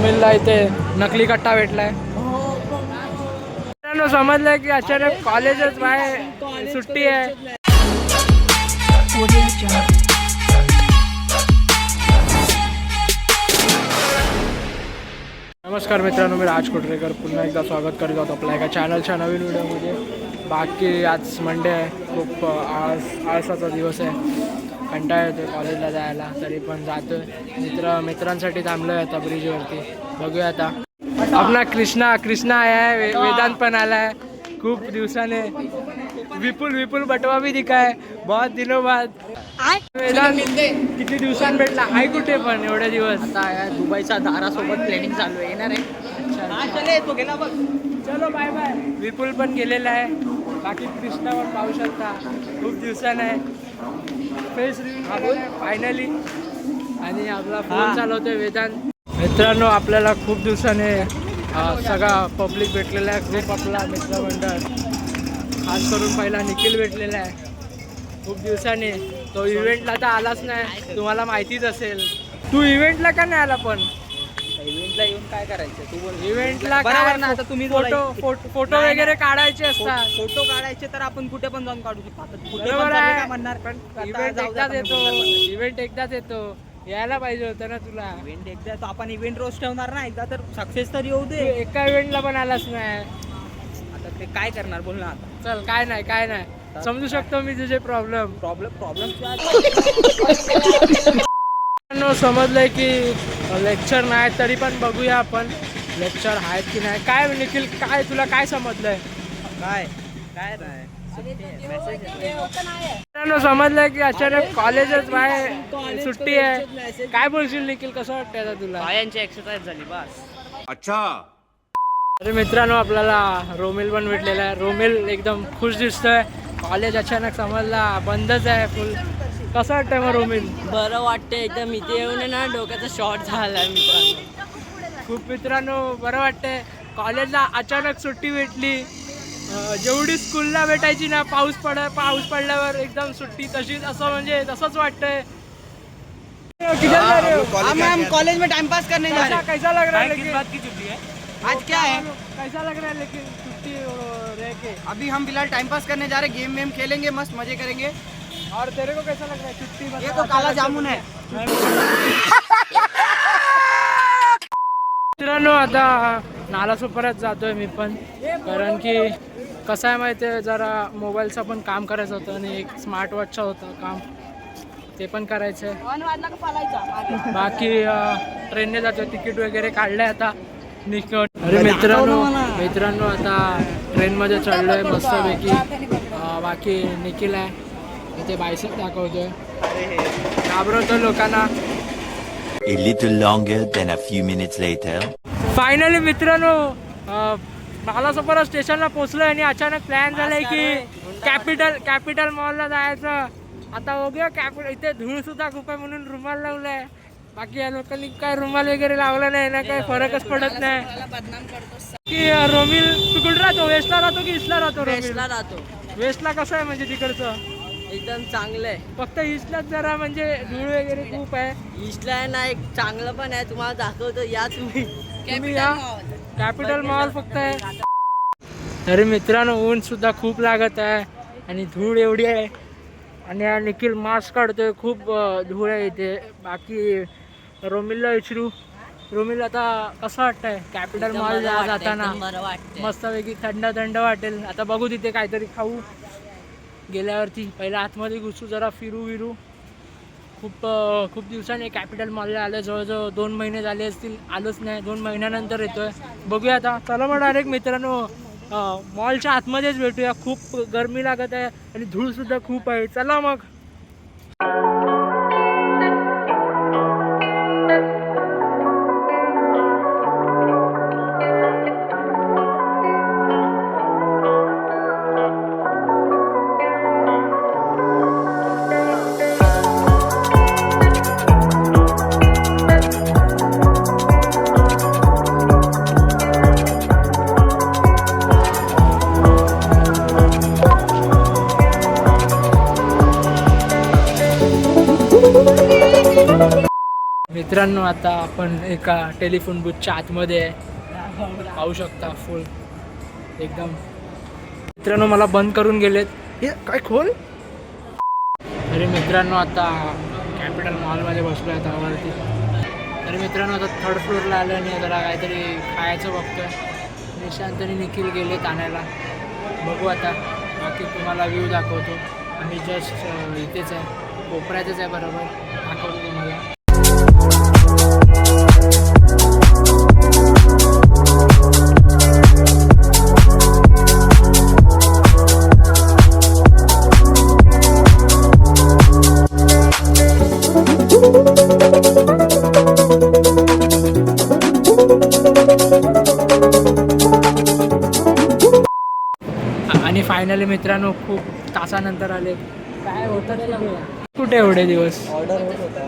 रोमिलला इथे नकली कट्टा भेटलाय. मित्रांनो समजलंय की अचानक कॉलेजच बाहेर सुट्टी आहे. नमस्कार मित्रांनो मी राज कोटरेकर. पुन्हा एकदा स्वागत करत आहोत आपल्या एका चॅनलच्या नवीन व्हिडिओमध्ये. बाकी आज मंडे आहे. खूप आळस आळसाचा दिवस आहे. कंटाळा येतो कॉलेजला जायला तरी पण जातो मित्र मित्रांसाठी थांबलो आहे आता ब्रिजवरती बघूया आता. आपला कृष्णा कृष्णा आहे वे- वेदांत पण आलाय. खूप दिवसाने. विपुल विपुल बटवा भी दिखा है बहुत दिनों बाद. वेदांत किती दिवसांनी भेटला? आहे कुठे पण एवढे दिवस. आता या दुबईच्या दारासोबत प्लॅनिंग चालू आहे. येणार आहे. तो गेला बघ. चलो बाय बाय विपुल पण गेलेला आहे. बाकी कृष्णा पण पाहू शकता. खूप दिवसानं आहे फेस रिव्ह्यू फायनली आणि आपला फोन. चालवतोय वेदांत. मित्रांनो आपल्याला खूप दिवसाने सगळा पब्लिक भेटलेला आहे. ग्रुप आपला मित्रमंडळ खास करून पहिला निखिल भेटलेला आहे. खूप दिवसाने. तो इव्हेंटला तर आलाच नाही. तुम्हाला माहितीच असेल. तू इव्हेंटला का नाही आला पण? इव्हेंटला येऊन काय करायचं? तू बोल. इव्हेंटला बरोबर ना, आता तुम्ही फोटो बोला. फोटो फोटो नाही, वगैरे नाही. काढायचे असतात. फोटो काढायचे तर आपण कुठे पण जाऊन काढू शकतो. आता कुठे पण बरोबर चालले आहे. काय म्हणणार पण इव्हेंट एकदाच येतो. इव्हेंट एकदाच येतो. यायला पाहिजे होतं ना तुला. इव्हेंट एकदा तो आपण इव्हेंट रोज ठेवणार ना. एकदा तर सक्सेस तर येऊ तू दे एका इव्हेंटला पण आलाच नाही आता ते काय करणार? बोल ना आता. चल काय नाही काय नाही. समजू शकतो मी तुझे प्रॉब्लेम प्रॉब्लेम प्रॉब्लेम समजलंय की लेक्चर नाही तरी पण बघूया आपण. लेक्चर आहेत की नाही? काय निखिल काय तुला काय समजलंय? काय? काय नाही. मित्रांनो समजलंय की अचानक कॉलेजच बाहेर सुट्टी आहे. काय बोलशील निखिल? कसं वाटतंय आता तुला? पायांची एक्सरसाइज झाली बस. अच्छा. अरे मित्रांनो आपल्याला रोमिल पण भेटलेला आहे. रोमिल एकदम खुश दिसतोय. कॉलेज अचानक समजला. बंदच आहे फुल. कसं वाटतंय मग रोमिल बरं वाटतंय एकदम. इथे येऊन ना डोक्याचा शॉर्ट झालाय मित्रांनो. खूप मित्रांनो बरं वाटतंय. कॉलेजला अचानक सुट्टी भेटली. जेवढी स्कूलला भेटायची ना पाऊस पड पाऊस पडल्यावर एकदम सुट्टी तशीच असं म्हणजे तसंच वाटतंय. हो? हम हम कॉलेज में टाइम पास करने जा रहे कैसा कैसा लग रहा है हैं लेकिन? बात की छुट्टी है आज क्या है? कैसा लग रहा है लेकिन छुट्टी रह के. अभी हम फिलहाल टाइम पास करने जा रहे हैं गेम वेम खेलेंगे मस्त मजे करेंगे. और तेरे को कैसा लग रहा है? छुट्टी ये तो काला जामुन है। मित्रांनो आता नालासोपऱ्यात जातोय मी पण. कारण की कसं आहे माहिती आहे जरा मोबाईलचं पण काम करायचं होतं आणि एक स्मार्ट वॉचचं होतं काम. ते पण करायचं आहे बाकी ट्रेनने जातो तिकीट वगैरे काढलंय आता. निक अरे मित्रांनो मित्रांनो आता ट्रेनमध्ये चढलोय मस्तपैकी. बाकी निखिल आहे. इथे बायसेप दाखवतोय. घाबरवतो लोकांना. A little longer than a few minutes later. Finally मित्रांनो नालासोपरा स्टेशनला पोहोचलोय आणि अचानक प्लॅन झालाय की कॅपिटल कॅपिटल मॉलला जायचं. आता बघूया कॅपिटल इथे धूळ सुद्धा खूप आहे म्हणून रुमाल लावलाय. बाकी या लोकांनी काय रुमाल वगैरे लावला नाही ना काही फरकच पडत नाही. की अं, रोमिल तू कुठे राहतो? वेस्टला राहतो की ईस्टला राहतो रोमिल? बेस्टला राहतो. वेस्टला कसं आहे म्हणजे तिकडचं? एकदम चांगलं आहे. फक्त ईस्टलाच जरा म्हणजे धूळ वगैरे खूप आहे. ईस्टला आहे ना एक चांगलं पण आहे. तुम्हाला दाखवतो या तुम्ही तुम्ही या. कॅपिटल मॉल फक्त आहे. तरी मित्रांनो ऊन सुद्धा खूप लागत आहे आणि धूळ एवढी आहे. आणि हा निखिल मास्क काढतोय खूप धूळ आहे इथे. बाकी रोमिलला विचारू रोमिल आता कसं वाटतंय? कॅपिटल मॉल जाताना. मस्तपैकी थंड थंड वाटेल. आता बघू तिथे काहीतरी खाऊ. गेल्यावरती पहिला आतमध्ये घुसू जरा फिरू विरू. खूप खूप दिवसांनी कॅपिटल मॉलला आलं जवळजवळ दोन महिने झाले असतील आलोच नाही. दोन महिन्यानंतर येतोय. बघूया आता. चला मग डायरेक्ट मित्रांनो मॉलच्या आतमध्येच भेटूया. खूप गरमी लागत आहे आणि धूळसुद्धा खूप आहे. चला मग. मित्रांनो आता आपण एका टेलिफोन बुथच्या आतमध्ये आहे पाहू शकता फुल एकदम. मित्रांनो मला बंद करून गेलेत. हे काय खोल? अरे मित्रांनो आता कॅपिटल मॉलमध्ये बसलो आहे त्यावरती अरे मित्रांनो आता थर्ड फ्लोअरला आलो आणि जरा काहीतरी खायचं बघतोय. निशांत आणि निखिल गेलेत आणायला. बघू आता. बाकी तुम्हाला व्ह्यू दाखवतो. आम्ही जस्ट इथेच आहे. कोपऱ्यातच आहे बरोबर. दाखवतो. फायनली मित्रांनो खूप तासानंतर आले. काय होतं कुठे? एवढे दिवस? ऑर्डर होत होता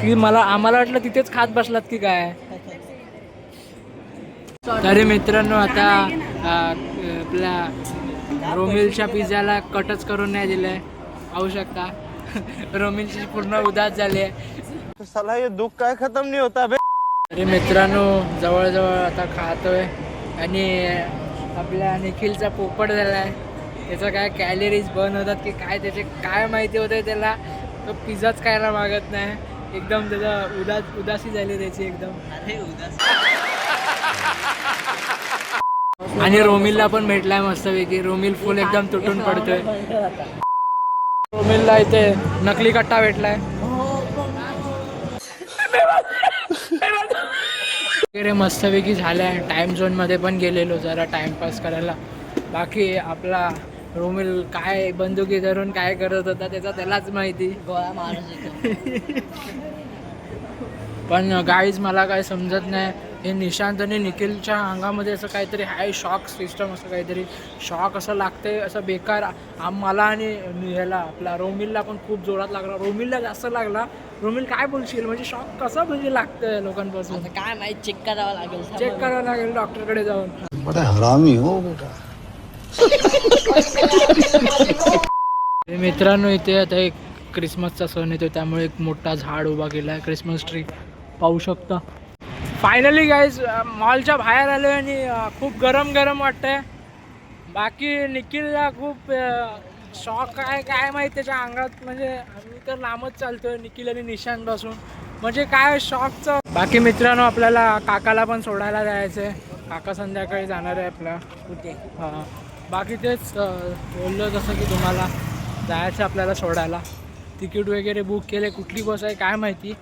की मला आम्हाला वाटलं तिथेच खात बसलात की काय? तरी मित्रांनो आता आपल्या रोमिलच्या पिझ्झाला कटच करून नाही दिलंय. पाहू शकता. रोमिलची पूर्ण उदास झाली आहे. साला ये दुःख काय खतम नाही होता बे तरी मित्रांनो जवळजवळ आता खातोय. आणि आपल्या निखिलचा पोपट झाला आहे त्याचं काय कॅलरीज बर्न होतात की काय त्याचे काय माहिती होते त्याला. तो पिझ्झाच खायला मागत नाही. एकदम त्याचा उदास उदासी झाली त्याची एकदम. आणि रोमिलला पण भेटलाय मस्तपैकी. रोमिल फुल एकदम तुटून पडतोय. रोमिलला इथे नकली कट्टा भेटलाय. वगैरे मस्तपैकी झालाय. टाइम झोनमध्ये पण गेलेलो जरा टाइमपास करायला. बाकी आपला रोमिल काय बंदुकी धरून काय करत होता त्याचा त्यालाच माहिती. गोळा माणूस पण गाईज मला काय समजत नाही. हे निशांत आणि निखिलच्या अंगामध्ये असं काहीतरी हाय शॉक सिस्टम असं काहीतरी शॉक असं लागतंय असं बेकार. आम मला आणि ह्याला आपला रोमिलला पण खूप जोरात लागला. रोमिलला जास्त लागला. रोमिल काय बोलशील? म्हणजे शॉक कसं म्हणजे लागतंय लोकांपासून? काय माहीत चेक करावं लागेल चेक करावं लागेल डॉक्टरकडे जाऊन. बड़ा हरामी हो बेटा. हे मित्रांनो इथे आता एक क्रिसमसचा सण येतो त्यामुळे एक मोठा झाड उभा केला आहे क्रिसमस ट्री पाहू शकता. फायनली गाईज मॉलच्या बाहेर आलो आणि खूप गरम गरम वाटतंय. बाकी निखिलला खूप शॉक आहे. काय माहिती त्याच्या अंगात म्हणजे आम्ही तर लांबच चालतोय निखिल आणि निशांत पासून म्हणजे काय शॉकचं बाकी मित्रांनो आपल्याला काकाला पण सोडायला जायचं आहे काका संध्याकाळी जाणार आहे आपला. कुठे? हां. बाकी तेच बोललो जसं की तुम्हाला जायचं आपल्याला सोडायला. तिकीट वगैरे बुक केले कुठली बस आहे काय माहिती.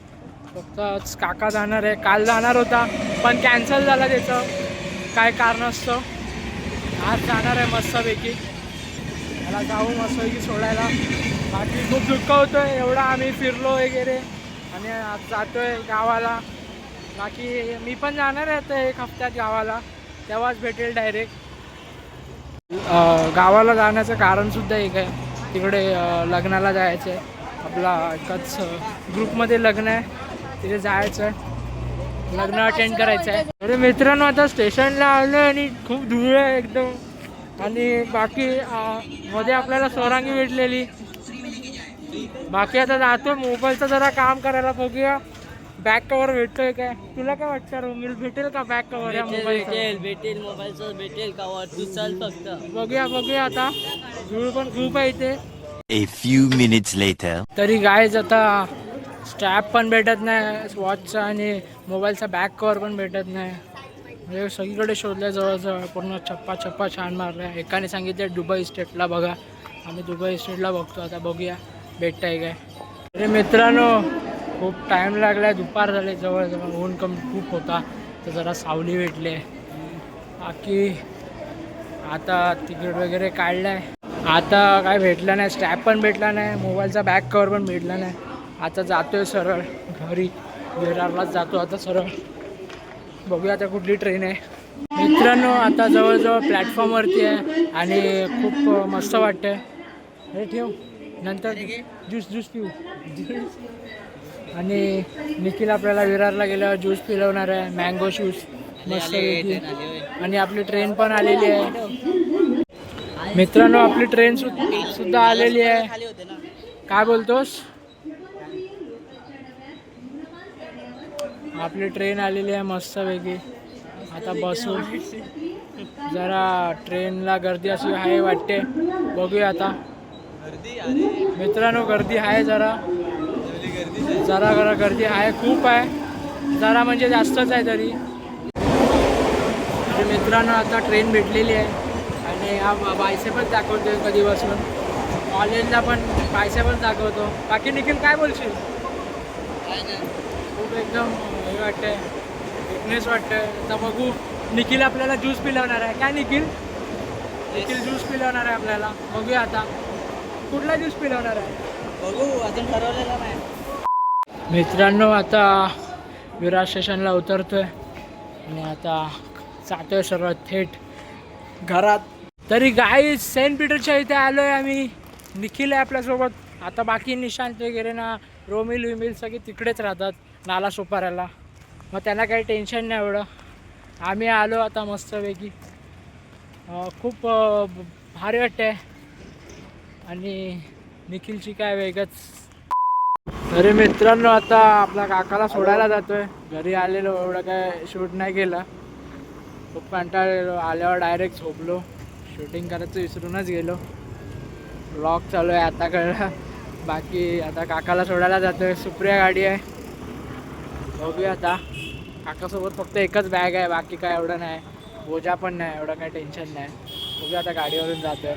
फक्त काका जाणार आहे. काल जाणार होता पण कॅन्सल झाला त्याचं. काय कारण असतं? आज जाणार आहे मस्तपैकी. मला जाऊ मस्तपैकी सोडायला. बाकी खूप दुःख होतं आहे एवढा आम्ही फिरलो वगैरे. आणि आज जातोय गावाला. बाकी मी पण जाणार आहे आता एक हफ्त्यात गावाला. तेव्हाच भेटेल डायरेक्ट गावाला जाण्याचं कारणसुद्धा एक आहे. तिकडे लग्नाला जायचं आहे आपला एकाच ग्रुपमध्ये लग्न आहे. तिथे जायचं. लग्न अटेंड करायचं आहे अरे मित्रांनो आता स्टेशनला आलो आणि खूप धूळ आहे एकदम. आणि बाकी मध्ये आपल्याला स्वरांगी भेटलेली. बाकी आता जातो मोबाईलचं जरा काम करायला बघूया. बॅक कवर भेटतोय काय? तुला काय वाटतं रोमिल? भेटेल का बॅक कवर या भेटेल मोबाईलचं? भेटेल भेटेल मोबाईलचं भेटेल का तू चल फक्त. बघूया बघूया आता. धूळ पण खूप आहे इथे. A few minutes later. तरी गायज आता स्ट्रॅप पण भेटत नाही वॉचचा आणि मोबाईलचा बॅक कवर पण भेटत नाही. म्हणजे सगळीकडे शोधल्या जवळजवळ पूर्ण छप्पा छप्पा छान मारल्या. एकाने सांगितलं दुबई स्टेटला बघा. आम्ही दुबई स्टेटला बघतो आता बघूया. भेटतंय काय? अरे मित्रांनो खूप टाईम लागला दुपार झाले जवळजवळ ऊन कमी खूप होता. तर जरा सावली भेटली. बाकी आता तिकीट वगैरे काढलं आहे आता काय भेटलं नाही स्टॅप पण भेटला नाही मोबाईलचा बॅक कवर पण भेटला नाही. आता जातोय सरळ. घरी विरारलाच जातो आता सरळ. बघूया आता कुठली ट्रेन आहे. मित्रांनो आता जवळजवळ प्लॅटफॉर्मवरती आहे आणि खूप मस्त वाटतंय. हे ठेव. नंतर ज्यूस ज्यूस पिऊ. आणि निखिल आपल्याला विरारला गेल्यावर ज्यूस पिलवणार आहे. मँगो ज्यूस मस्त आणि आपली ट्रेन पण आलेली आहे. मित्रांनो आपली ट्रेन सुद्धा आलेली आहे. काय बोलतोस? आपली ट्रेन आलेली आहे मस्तपैकी. आता बसू जरा ट्रेनला गर्दी अशी आहे वाटते. बघूया आता. मित्रांनो गर्दी आहे जरा. जरा जरा गर्दी आहे खूप आहे. जरा म्हणजे जास्तच आहे तरी. तर मित्रांनो आता ट्रेन भेटलेली आहे. आणि हा बायसे पण दाखवतोय कधी बसून कॉलेजला पण बायसे पण दाखवतो. बाकी निखिल काय बोलशील? खूप एकदम वाटतंय. फिटनेस वाटतंय. आता बघू. निखिल आपल्याला ज्यूस पिलवणार आहे. काय निखिल? निखिल ज्यूस पिलवणार आहे आपल्याला. बघूया आता. कुठला ज्यूस पिलवणार आहे? बघू. अजून ठरवलेलं नाही. मित्रांनो आता विरार स्टेशनला उतरतोय. आणि आता जातोय सर्व थेट घरात. तरी गाई सेंट पीटरच्या इथे आलोय आम्ही. निखिल आहे आपल्यासोबत. आता बाकी निशांत वगैरे ना रोमिल विमिल सगळे तिकडेच राहतात. नाला सोपाऱ्याला. मग त्यांना काही टेन्शन नाही एवढं. आम्ही आलो आता मस्तपैकी. खूप भारी वाटते आणि निखिलची काय वेगळंच. अरे मित्रांनो आता आपल्या काकाला सोडायला जातोय. घरी आलेलो एवढं काय शूट नाही केलं. खूप कंटाळलेलो आल्यावर डायरेक्ट झोपलो. शूटिंग करायचं विसरूनच गेलो. ब्लॉग चालू आहे आता कळलं बाकी आता काकाला सोडायला जातोय. सुप्रिया गाडी आहे. बघूया आता. काकासोबत फक्त एकच बॅग आहे बाकी काय एवढं नाही. बोजा पण नाही एवढं काय टेन्शन नाही. बघूया आता गाडीवरून जातोय.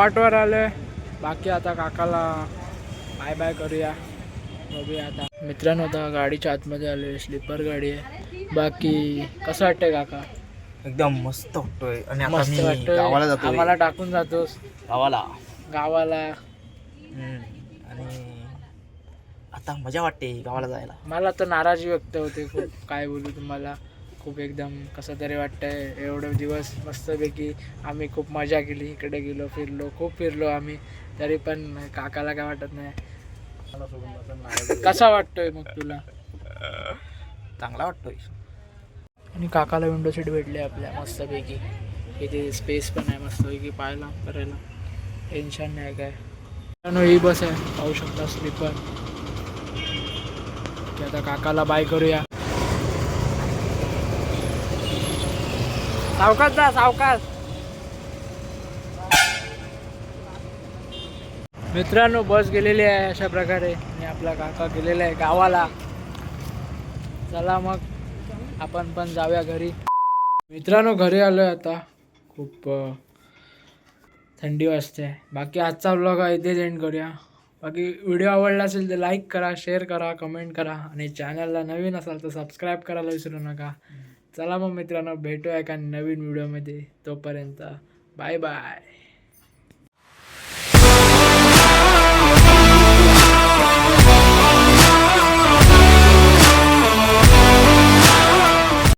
स्पॉटवर आलोय. बाकी आता काकाला बाय बाय करूया. बघूया आता. मित्रांनो आता गाडीच्या आतमध्ये आलोय. स्लीपर गाडी आहे. बाकी कसं वाटतंय काका? एकदम मस्त वाटतोय. आणि आता मस्त मी वाटतोय. गावाला जातो आम्हाला टाकून जातोस. गावाला. गावाला. हम्म. आणि आता मजा वाटते गावाला जायला. मला तर नाराजी व्यक्त होते खूप. काय बोलू तुम्हाला. खूप एकदम कसं तरी वाटतंय. एवढे दिवस मस्तपैकी आम्ही खूप मजा केली इकडे गेलो फिरलो खूप फिरलो आम्ही. तरी पण काकाला काय वाटत नाही. कसा वाटतोय मग तुला? चांगला वाटतोय. आणि काकाला विंडो सीट भेटली आपल्या मस्तपैकी. इथे स्पेस पण आहे मस्तपैकी पाहायला करायला टेन्शन नाही काय. ही बस आहे. पाहू शकता स्लीपर की आता काकाला बाय करूया. सावकाश जा सावकाश. मित्रांनो बस गेलेली आहे अशा प्रकारे. आणि आपला काका गेलेला आहे गावाला. चला मग आपण पण जाऊया घरी. मित्रांनो घरी आलोय आता. खूप थंडी वाजते. बाकी आजचा व्लॉग इथेच एंड करूया. बाकी व्हिडिओ आवडला असेल तर लाईक करा शेअर करा कमेंट करा. आणि चॅनलला नवीन असाल तर सबस्क्राईब करायला विसरू नका. चला मग मित्रांनो भेटूया एका नवीन व्हिडिओमध्ये तोपर्यंत बाय बाय